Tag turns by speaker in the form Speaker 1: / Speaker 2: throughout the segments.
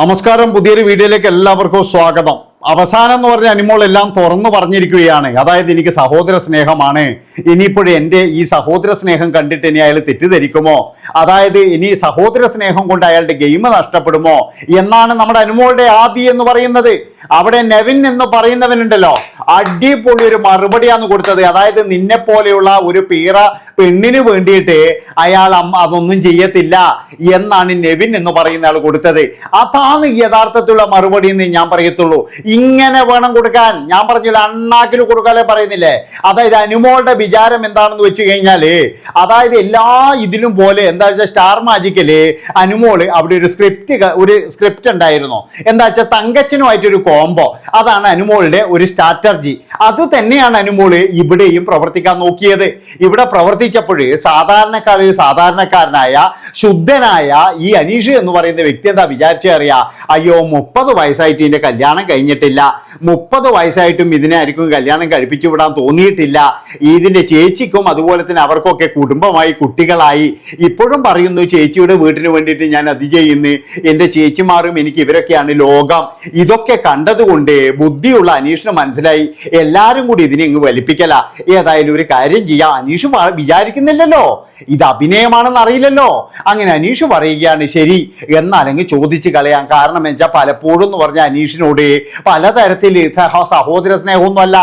Speaker 1: നമസ്കാരം പുതിയൊരു വീഡിയോയിലേക്ക് എല്ലാവർക്കും സ്വാഗതം. അവസാനം എന്ന് പറഞ്ഞ അനിമോൾ എല്ലാം തുറന്നു പറഞ്ഞിരിക്കുകയാണ്. അതായത് എനിക്ക് സഹോദര സ്നേഹമാണ്. ഇനിയിപ്പോഴും എന്റെ ഈ സഹോദര സ്നേഹം കണ്ടിട്ട് ഇനി അയാൾ തെറ്റിദ്ധരിക്കുമോ? അതായത് ഇനി സഹോദര സ്നേഹം കൊണ്ട് അയാളുടെ ഗെയിം നഷ്ടപ്പെടുമോ? എന്നാണ് നമ്മുടെ അനുമോളുടെ ആദി എന്ന് പറയുന്നത്. അവിടെ നെവിൻ എന്ന് പറയുന്നവനുണ്ടല്ലോ. അടിപൊളി ഒരു മറുപടിയാണ് കൊടുത്തത്. അതായത് നിന്നെ പോലെയുള്ള ഒരു പീറ പെണ്ണിന് വേണ്ടിയിട്ട് അയാൾ അതൊന്നും ചെയ്യത്തില്ല എന്നാണ് നെവിൻ എന്ന് പറയുന്ന ആൾ കൊടുത്തത്. അതാണ് യഥാർത്ഥത്തിലുള്ള മറുപടി എന്ന് ഞാൻ പറയത്തുള്ളൂ. ഇങ്ങനെ വേണം കൊടുക്കാൻ. ഞാൻ പറഞ്ഞില്ല അണ്ണാക്കിന് കൊടുക്കാതെ പറയുന്നില്ലേ? അതായത് അനുമോളുടെ വിചാരം എന്താണെന്ന് വെച്ച് കഴിഞ്ഞാൽ അതായത് എല്ലാ ഇതിലും പോലെ എന്താ വെച്ചാൽ സ്റ്റാർ മാജിക്കൽ അനുമോൾ അവിടെ ഒരു സ്ക്രിപ്റ്റ് ഒരു സ്ക്രിപ്റ്റ് ഉണ്ടായിരുന്നു. എന്താ വെച്ചാൽ തങ്കച്ചനുമായിട്ടൊരു കോംബോ. അതാണ് അനുമോളുടെ ഒരു സ്ട്രാറ്റർജി അത് തന്നെയാണ് അനുമോൾ ഇവിടെയും പ്രവർത്തിക്കാൻ നോക്കിയത്. ഇവിടെ പ്രവർത്തിച്ചപ്പോൾ സാധാരണക്കാരിൽ സാധാരണക്കാരനായ ശുദ്ധനായ ഈ അനീഷ് എന്ന് പറയുന്ന വ്യക്തി എന്താ വിചാരിച്ചറിയാ അയ്യോ മുപ്പത് വയസ്സായിട്ട് ഇതിന്റെ കല്യാണം കഴിഞ്ഞിട്ടില്ല. മുപ്പത് വയസ്സായിട്ടും ഇതിനായിരിക്കും കല്യാണം കഴിപ്പിച്ചു വിടാൻ തോന്നിയിട്ടില്ല. ഇതിന്റെ ചേച്ചിക്കും അതുപോലെ തന്നെ അവർക്കൊക്കെ കുടുംബമായി കുട്ടികളായി. ഇപ്പോഴും പറയുന്നു ചേച്ചിയുടെ വീട്ടിന് വേണ്ടിയിട്ട് ഞാൻ അത് ചെയ്യുന്നു. എന്റെ ചേച്ചിമാരും എനിക്ക് ഇവരൊക്കെയാണ് ലോകം. ഇതൊക്കെ കണ്ടതുകൊണ്ട് ബുദ്ധിയുള്ള അനീഷിന് മനസ്സിലായി. എല്ലാരും കൂടി ഇതിനെ ഇങ്ങ് വലിപ്പിക്കല. ഏതായാലും ഒരു കാര്യം ചെയ്യാം. അനീഷ് വ- വിചാരിക്കുന്നില്ലല്ലോ. ഇത് അഭിനയമാണെന്ന് അറിയില്ലല്ലോ. അങ്ങനെ അനീഷ് പറയുകയാണ് ശരി എന്നാലെങ്കിൽ ചോദിച്ച് കളയാം. കാരണം വെച്ചാൽ പലപ്പോഴും എന്ന് പറഞ്ഞ അനീഷിനോട് പലതരത്തിൽ സഹ സഹോദര സ്നേഹമൊന്നുമല്ല.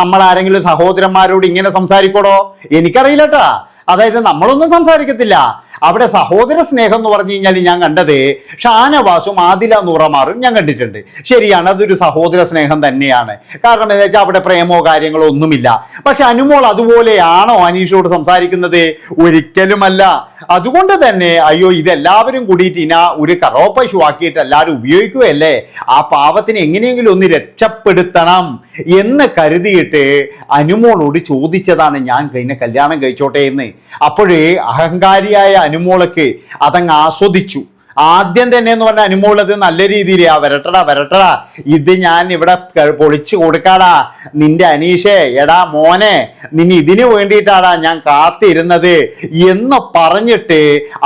Speaker 1: നമ്മൾ ആരെങ്കിലും സഹോദരന്മാരോട് ഇങ്ങനെ സംസാരിക്കോടോ എനിക്കറിയില്ലട്ടാ. അതായത് നമ്മളൊന്നും സംസാരിക്കത്തില്ല. അവിടെ സഹോദര സ്നേഹം എന്ന് പറഞ്ഞു കഴിഞ്ഞാൽ ഞാൻ കണ്ടത് ഷാനവാസും ആദില നൂറമാറും ഞാൻ കണ്ടിട്ടുണ്ട്. ശരിയാണ് അതൊരു സഹോദര സ്നേഹം തന്നെയാണ്. കാരണം എന്താ വെച്ചാൽ അവിടെ പ്രേമോ കാര്യങ്ങളോ ഒന്നുമില്ല. പക്ഷെ അനുമോൾ അതുപോലെയാണോ അനീഷോട് സംസാരിക്കുന്നത്? ഒരിക്കലുമല്ല. അതുകൊണ്ട് തന്നെ അയ്യോ ഇതെല്ലാവരും കൂടിയിട്ട് ഇനാ ഒരു കറോപ്പശു ആക്കിയിട്ട് എല്ലാവരും ഉപയോഗിക്കുകയല്ലേ? ആ പാവത്തിന് എങ്ങനെയെങ്കിലും ഒന്ന് രക്ഷപ്പെടുത്തണം എന്ന് കരുതിയിട്ട് അനുമോളോട് ചോദിച്ചതാണ് ഞാൻ കഴിഞ്ഞ കല്യാണം കഴിച്ചോട്ടെ എന്ന്. അപ്പോഴേ അഹങ്കാരിയായ അനുമോളൊക്കെ അതങ്ങ് ആസ്വദിച്ചു. ആദ്യം തന്നെ എന്ന് പറഞ്ഞ അനുമോളത് നല്ല രീതിയിൽ ആ വരട്ടടാ വരട്ടടാ. ഇത് ഞാൻ ഇവിടെ പൊളിച്ചു കൊടുക്കാടാ. നിന്റെ അനീഷേ എടാ മോനെ നിന്നെ ഇതിന് വേണ്ടിയിട്ടാടാ ഞാൻ കാത്തിരുന്നത് എന്ന് പറഞ്ഞിട്ട്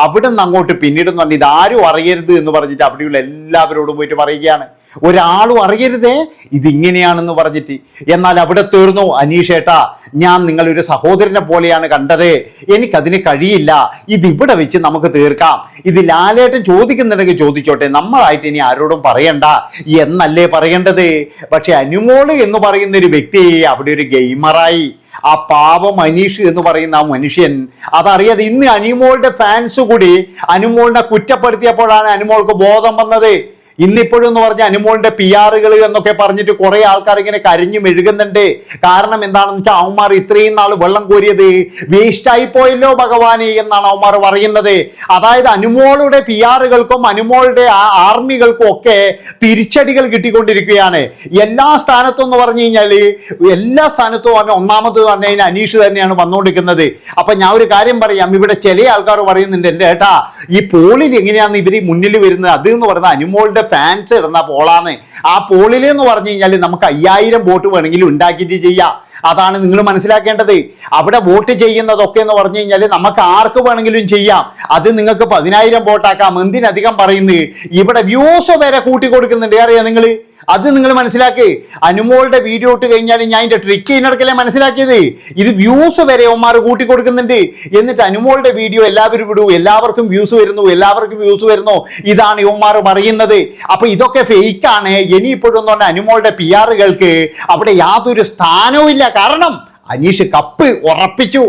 Speaker 1: അവിടെ നിന്ന് അങ്ങോട്ട് പിന്നീട് എന്ന് ഇതാരും അറിയരുത് എന്ന് പറഞ്ഞിട്ട് അവിടെയുള്ള എല്ലാവരോടും പോയിട്ട് പറയുകയാണ്. ഒരാളും അറിയരുതേ ഇതിങ്ങനെയാണെന്ന് പറഞ്ഞിട്ട്. എന്നാൽ അവിടെ തീർന്നു അനീഷേട്ടാ ഞാൻ നിങ്ങളൊരു സഹോദരനെ പോലെയാണ് കണ്ടത്. എനിക്കതിന് കഴിയില്ല. ഇതിവിടെ വെച്ച് നമുക്ക് തീർക്കാം. ഇത് ലാലേട്ടൻ ചോദിക്കുന്നുണ്ടെങ്കിൽ ചോദിച്ചോട്ടെ നമ്മളായിട്ട് ഇനി ആരോടും പറയണ്ട. എന്നല്ലേ പറയേണ്ടത്? പക്ഷെ അനുമോൾ എന്ന് പറയുന്ന ഒരു വ്യക്തി അവിടെ ഒരു ഗെയിമറായി. ആ പാവം അനീഷ് എന്ന് പറയുന്ന ആ മനുഷ്യൻ അതറിയാതെ ഇന്ന് അനിമോളുടെ ഫാൻസ് കൂടി അനുമോളിനെ കുറ്റപ്പെടുത്തിയപ്പോഴാണ് അനുമോൾക്ക് ബോധം വന്നത്. ഇന്നിപ്പോഴും എന്ന് പറഞ്ഞ അനുമോളിന്റെ പി ആറുകൾ എന്നൊക്കെ പറഞ്ഞിട്ട് കുറെ ആൾക്കാർ ഇങ്ങനെ കരിഞ്ഞു മെഴുകുന്നുണ്ട്. കാരണം എന്താണെന്ന് വെച്ചാൽ അവന്മാർ ഇത്രയും നാൾ വെള്ളം കോരിയത് വേസ്റ്റ് ആയി പോയല്ലോ ഭഗവാനെ എന്നാണ് അവന്മാർ പറയുന്നത്. അതായത് അനുമോളുടെ പി ആറുകൾക്കും അനുമോളുടെ ആർമികൾക്കും ഒക്കെ തിരിച്ചടികൾ കിട്ടിക്കൊണ്ടിരിക്കുകയാണ്. എല്ലാ സ്ഥാനത്തും എന്ന് പറഞ്ഞു കഴിഞ്ഞാൽ എല്ലാ സ്ഥാനത്തും പറഞ്ഞ ഒന്നാമത് പറഞ്ഞു കഴിഞ്ഞാൽ അനീഷ് തന്നെയാണ് വന്നുകൊണ്ടിരിക്കുന്നത്. അപ്പൊ ഞാൻ ഒരു കാര്യം പറയാം. ഇവിടെ ചില ആൾക്കാർ പറയുന്നുണ്ട് എന്റെ ഏട്ടാ ഈ പോളിൽ എങ്ങനെയാണ് ഇവർ മുന്നിൽ വരുന്നത്? അത് എന്ന് പറയുന്നത് അനുമോളുടെ ഫാൻസ് ഇടുന്ന പോളാണ് ആ പോളിൽ എന്ന് പറഞ്ഞു കഴിഞ്ഞാൽ നമുക്ക് അയ്യായിരം വോട്ട് വേണമെങ്കിൽ ഉണ്ടാക്കിയിട്ട് ചെയ്യാം. അതാണ് നിങ്ങൾ മനസ്സിലാക്കേണ്ടത്. അവിടെ വോട്ട് ചെയ്യുന്നതൊക്കെ എന്ന് പറഞ്ഞു കഴിഞ്ഞാൽ നമുക്ക് ആർക്ക് വേണമെങ്കിലും ചെയ്യാം. അത് നിങ്ങൾക്ക് പതിനായിരം വോട്ടാക്കാം. എന്തിനധികം പറയുന്നത് ഇവിടെ വ്യൂസ് വരെ കൂട്ടി കൊടുക്കുന്നുണ്ട് അറിയാം നിങ്ങൾ? അത് നിങ്ങൾ മനസ്സിലാക്കി. അനുമോളുടെ വീഡിയോ ഇട്ട് കഴിഞ്ഞാൽ ഞാൻ ഇതിന്റെ ട്രിക്ക് ഇതിനിടക്കല്ലേ മനസ്സിലാക്കിയത്? ഇത് വ്യൂസ് വരെ ഒമാർ കൂട്ടി കൊടുക്കുന്നുണ്ട് എന്നിട്ട് അനുമോളുടെ വീഡിയോ എല്ലാവരും വിടൂ എല്ലാവർക്കും വ്യൂസ് വരുന്നു എല്ലാവർക്കും വ്യൂസ് വരുന്നു. ഇതാണ് യുവമാർ പറയുന്നത്. അപ്പൊ ഇതൊക്കെ ഫേക്ക് ആണ്. ഇനിയിപ്പോഴും എന്ന് പറഞ്ഞാൽ അനുമോളുടെ പി ആറുകൾക്ക് അവിടെ യാതൊരു സ്ഥാനവും ഇല്ല. കാരണം അനീഷ് കപ്പ് ഉറപ്പിച്ചു.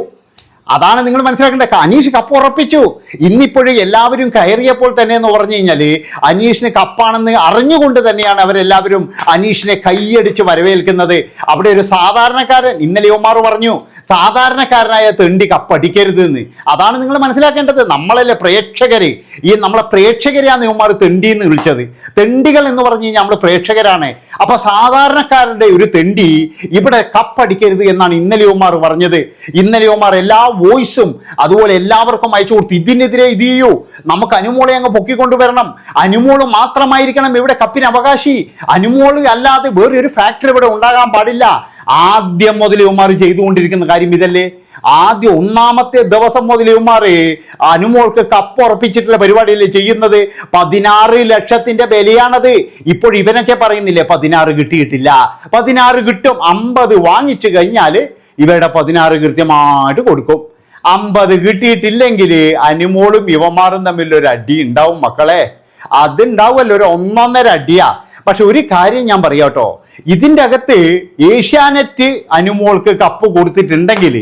Speaker 1: അതാണ് നിങ്ങൾ മനസ്സിലാക്കേണ്ടത്. അനീഷ് കപ്പ് ഉറപ്പിച്ചു. ഇന്നിപ്പോഴും എല്ലാവരും കയറിയപ്പോൾ തന്നെ എന്ന് പറഞ്ഞു കഴിഞ്ഞാൽ അനീഷിന് കപ്പാണെന്ന് അറിഞ്ഞുകൊണ്ട് തന്നെയാണ് അവരെല്ലാവരും അനീഷിനെ കൈയടിച്ച് വരവേൽക്കുന്നത്. അവിടെ ഒരു സാധാരണക്കാരൻ ഇന്നലെ ഒമാർ പറഞ്ഞു സാധാരണക്കാരനായ തെണ്ടി കപ്പടിക്കരുത് എന്ന് അതാണ് നിങ്ങൾ മനസ്സിലാക്കേണ്ടത്. നമ്മളല്ലേ പ്രേക്ഷകര്. ഈ നമ്മളെ പ്രേക്ഷകരെയാണ് ഇവന്മാർ തെണ്ടി എന്ന് വിളിച്ചത്. തെണ്ടികൾ എന്ന് പറഞ്ഞു കഴിഞ്ഞാൽ നമ്മൾ പ്രേക്ഷകരാണ്. അപ്പൊ സാധാരണക്കാരന്റെ ഒരു തെണ്ടി ഇവിടെ കപ്പടിക്കരുത് എന്നാണ് ഇന്നലെ പറഞ്ഞത്. ഇന്നലെ എല്ലാ വോയിസും അതുപോലെ എല്ലാവർക്കും അയച്ചു കൊടുത്തു. ഇതിനെതിരെ ഇത് ചെയ്യൂ. നമുക്ക് അനുമോളെ അങ്ങ് പൊക്കിക്കൊണ്ടുവരണം. അനുമോൾ മാത്രമായിരിക്കണം ഇവിടെ കപ്പിന് അവകാശി. അനുമോൾ അല്ലാതെ വേറൊരു ഒരു ഫാക്ടറി ഇവിടെ ഉണ്ടാകാൻ പാടില്ല. ആദ്യം മുതൽ ഇവന്മാർ ചെയ്തുകൊണ്ടിരിക്കുന്ന കാര്യം ഇതല്ലേ? ആദ്യ ഒന്നാമത്തെ ദിവസം മുതൽ ഇവന്മാര് അനുമോൾക്ക് കപ്പ് ഉറപ്പിച്ചിട്ടുള്ള പരിപാടിയല്ലേ ചെയ്യുന്നത്? പതിനാറ് ലക്ഷത്തിന്റെ വിലയാണത്. ഇപ്പോൾ ഇവനൊക്കെ പറയുന്നില്ലേ പതിനാറ് കിട്ടിയിട്ടില്ല. പതിനാറ് കിട്ടും. അമ്പത് വാങ്ങിച്ചു കഴിഞ്ഞാൽ ഇവരുടെ പതിനാറ് കൃത്യമായിട്ട് കൊടുക്കും. അമ്പത് കിട്ടിയിട്ടില്ലെങ്കിൽ അനുമോളും ഇവന്മാരും തമ്മിൽ ഒരു അടി ഉണ്ടാവും മക്കളെ. അതുണ്ടാവുമല്ലോ ഒരു ഒന്നൊന്നര അടിയാ. പക്ഷെ ഒരു കാര്യം ഞാൻ പറയാട്ടോ ഇതിന്റെ അകത്ത് ഏഷ്യാനെറ്റ് അനുമോൾക്ക് കപ്പ് കൊടുത്തിട്ടുണ്ടെങ്കിൽ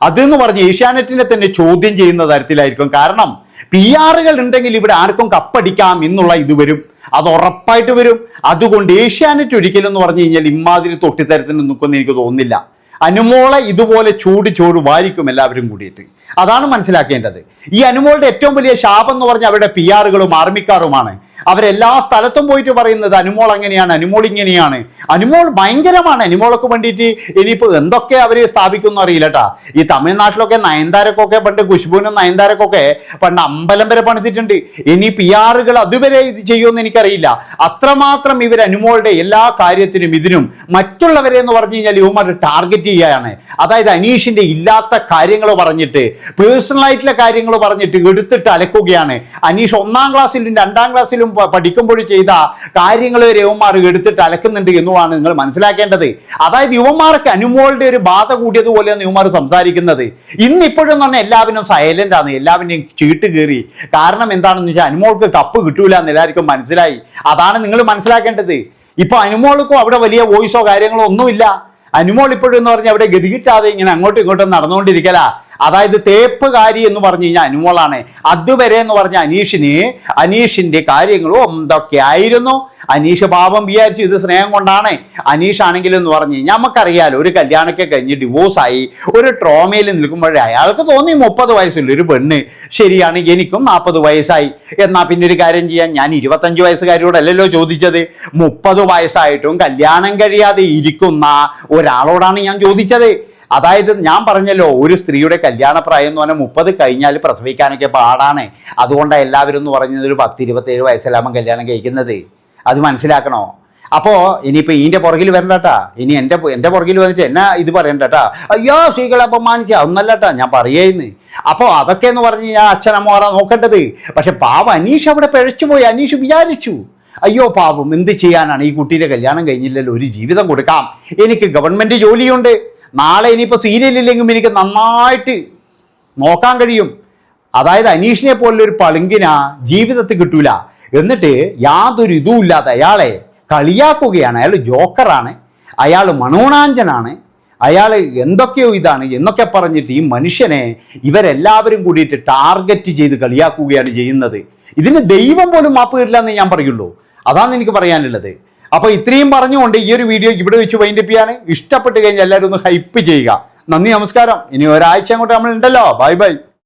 Speaker 1: അതെന്ന് പറഞ്ഞ് ഏഷ്യാനെറ്റിനെ തന്നെ ചോദ്യം ചെയ്യുന്ന തരത്തിലായിരിക്കും. കാരണം പി ആറുകൾ ഉണ്ടെങ്കിൽ ഇവിടെ ആർക്കും കപ്പടിക്കാം എന്നുള്ള ഇത് വരും. അത് ഉറപ്പായിട്ട് വരും. അതുകൊണ്ട് ഏഷ്യാനെറ്റ് ഒരിക്കലും എന്ന് പറഞ്ഞു കഴിഞ്ഞാൽ ഇമ്മാതിരി തൊട്ടിത്തരത്തിന് നിൽക്കുമെന്ന് എനിക്ക് തോന്നുന്നില്ല. അനുമോളെ ഇതുപോലെ ചൂട് ചൂട് വാരിക്കും എല്ലാവരും കൂടിയിട്ട്. അതാണ് മനസ്സിലാക്കേണ്ടത്. ഈ അനുമോളുടെ ഏറ്റവും വലിയ ശാപം എന്ന് പറഞ്ഞാൽ അവരുടെ പി ആറുകളും ആർമിക്കാറുമാണ് അവരെല്ലാ സ്ഥലത്തും പോയിട്ട് പറയുന്നത് അനുമോൾ അങ്ങനെയാണ് അനുമോൾ ഇങ്ങനെയാണ്. അനുമോൾ ഭയങ്കരമാണ്. അനുമോളൊക്കെ വേണ്ടിയിട്ട് ഇനിയിപ്പോൾ എന്തൊക്കെ അവർ സ്ഥാപിക്കും അറിയില്ല കേട്ടാ ഈ തമിഴ്നാട്ടിലൊക്കെ നയൻതാരക്കൊക്കെ പണ്ട് ഖുഷ്ബുവിനും നയൻതാരക്കൊക്കെ പണ്ട് അമ്പലം വരെ പണിതിട്ടുണ്ട്. ഇനി പി ആറുകൾ അതുവരെ ഇത് ചെയ്യുമെന്ന് എനിക്കറിയില്ല. അത്രമാത്രം ഇവർ അനുമോളുടെ എല്ലാ കാര്യത്തിനും ഇതിനും മറ്റുള്ളവരെ എന്ന് പറഞ്ഞു കഴിഞ്ഞാൽ ഇവന്മാർ ടാർഗറ്റ് ചെയ്യുകയാണ്. അതായത് അനീഷിന്റെ ഇല്ലാത്ത കാര്യങ്ങൾ പറഞ്ഞിട്ട് പേഴ്സണൽ ആയിട്ടുള്ള കാര്യങ്ങൾ പറഞ്ഞിട്ട് എടുത്തിട്ട് അലക്കുകയാണ്. അനീഷ് ഒന്നാം ക്ലാസ്സിലും രണ്ടാം ക്ലാസ്സിലും പ- പഠിക്കുമ്പോൾ ചെയ്ത കാര്യങ്ങൾ യുവന്മാർ എടുത്തിട്ട് അലക്കുന്നുണ്ട് എന്നുമാണ് നിങ്ങൾ മനസ്സിലാക്കേണ്ടത്. അതായത് യുവന്മാർക്ക് അനുമോളുടെ ഒരു ബാധ കൂടിയതുപോലെയാണ് യുവമാർ സംസാരിക്കുന്നത്. ഇന്നിപ്പോഴും തന്നെ എല്ലാവരും സൈലന്റ് ആണ്. എല്ലാവരും ചീട്ട് കയറി കാരണം എന്താണെന്ന് വെച്ചാൽ അനുമോൾക്ക് കപ്പ് കിട്ടൂല എന്ന് എല്ലാവർക്കും മനസ്സിലായി. അതാണ് നിങ്ങൾ മനസ്സിലാക്കേണ്ടത്. ഇപ്പൊ അനുമോൾക്കും അവിടെ വലിയ വോയിസോ കാര്യങ്ങളോ ഒന്നുമില്ല. അനുമോൾ ഇപ്പോഴും എന്ന് പറഞ്ഞാൽ അവിടെ ഗതികിട്ടാതെ ഇങ്ങനെ അങ്ങോട്ടും ഇങ്ങോട്ടും നടന്നുകൊണ്ടിരിക്കല. അതായത് തേപ്പുകാരി എന്ന് പറഞ്ഞു കഴിഞ്ഞാൽ അനുമോളാണ്. അതുവരെ എന്ന് പറഞ്ഞ അനീഷിന് അനീഷിന്റെ കാര്യങ്ങളും എന്തൊക്കെയായിരുന്നു അനീഷ് പാപം വിചാരിച്ചു ഇത് സ്നേഹം കൊണ്ടാണ്. അനീഷ് ആണെങ്കിൽ എന്ന് പറഞ്ഞു കഴിഞ്ഞാൽ നമുക്കറിയാലോ ഒരു കല്യാണമൊക്കെ കഴിഞ്ഞ് ഡിവോഴ്സായി ഒരു ട്രോമയിൽ നിൽക്കുമ്പോഴേ അയാൾക്ക് തോന്നി മുപ്പത് വയസ്സുള്ള ഒരു പെണ്ണ്. ശരിയാണ് എനിക്കും നാൽപ്പത് വയസ്സായി. എന്നാൽ പിന്നെ ഒരു കാര്യം ചെയ്യാൻ ഞാൻ ഇരുപത്തഞ്ച് വയസ്സുകാരിയോടല്ലല്ലോ ചോദിച്ചത്. മുപ്പത് വയസ്സായിട്ടും കല്യാണം കഴിയാതെ ഇരിക്കുന്ന ഒരാളോടാണ് ഞാൻ ചോദിച്ചത്. അതായത് ഞാൻ പറഞ്ഞല്ലോ ഒരു സ്ത്രീയുടെ കല്യാണ പ്രായം എന്ന് പറഞ്ഞാൽ മുപ്പത് കഴിഞ്ഞാൽ പ്രസവിക്കാനൊക്കെ പാടാണ്. അതുകൊണ്ടാണ് എല്ലാവരും എന്ന് പറഞ്ഞത് ഒരു പത്ത് ഇരുപത്തേഴ് വയസ്സിലാകുമ്പോൾ കല്യാണം കഴിക്കുന്നത്. അത് മനസ്സിലാക്കണോ? അപ്പോൾ ഇനിയിപ്പോൾ ഇതിന്റെ പുറകിൽ വരണ്ടട്ടാ. ഇനി എന്റെ എന്റെ പുറകിൽ വന്നിട്ട് എന്നാ ഇത് പറയണ്ടട്ടാ? അയ്യോ സ്ത്രീകളെ അപമാനിച്ച. ഒന്നല്ലട്ടാ ഞാൻ പറയുന്നു. അപ്പോൾ അതൊക്കെ എന്ന് പറഞ്ഞ് ഞാൻ അച്ഛനമ്മമാരാ നോക്കേണ്ടത്? പക്ഷെ പാവ അനീഷ് അവിടെ പിഴച്ചു പോയി. അനീഷ് വിചാരിച്ചു. അയ്യോ പാവം എന്ത് ചെയ്യാനാണ്? ഈ കുട്ടിയുടെ കല്യാണം കഴിഞ്ഞില്ലല്ലോ ഒരു ജീവിതം കൊടുക്കാം. എനിക്ക് ഗവൺമെന്റ് ജോലിയുണ്ട്. നാളെ ഇനിയിപ്പോൾ സീരിയലില്ലെങ്കിലും എനിക്ക് നന്നായിട്ട് നോക്കാൻ കഴിയും. അതായത് അനീഷിനെ പോലുള്ള ഒരു പളുങ്കിന ജീവിതത്തിൽ കിട്ടൂല. എന്നിട്ട് യാതൊരു ഇതും ഇല്ലാതെ അയാളെ കളിയാക്കുകയാണ്. അയാൾ ജോക്കറാണ്. അയാൾ മണോണാഞ്ചനാണ് അയാൾ എന്തൊക്കെയോ ഇതാണ് എന്നൊക്കെ പറഞ്ഞിട്ട് ഈ മനുഷ്യനെ ഇവരെല്ലാവരും കൂടിയിട്ട് ടാർഗറ്റ് ചെയ്ത് കളിയാക്കുകയാണ് ചെയ്യുന്നത്. ഇതിന് ദൈവം പോലും മാപ്പ് തരില്ല എന്ന് ഞാൻ പറയുള്ളൂ. അതാണ് എനിക്ക് പറയാനുള്ളത്. അപ്പോൾ ഇത്രയും പറഞ്ഞുകൊണ്ട് ഈ ഒരു വീഡിയോ ഇവിടെ വെച്ച് വൈൻഡപ്പ് ചെയ്യാണ് ഇഷ്ടപ്പെട്ട് കഴിഞ്ഞാൽ എല്ലാവരും ഒന്ന് ഹൈപ്പ് ചെയ്യുക. നന്ദി നമസ്കാരം. ഇനി ഒരാഴ്ച അങ്ങോട്ട് നമ്മൾ ഉണ്ടല്ലോ. Bye bye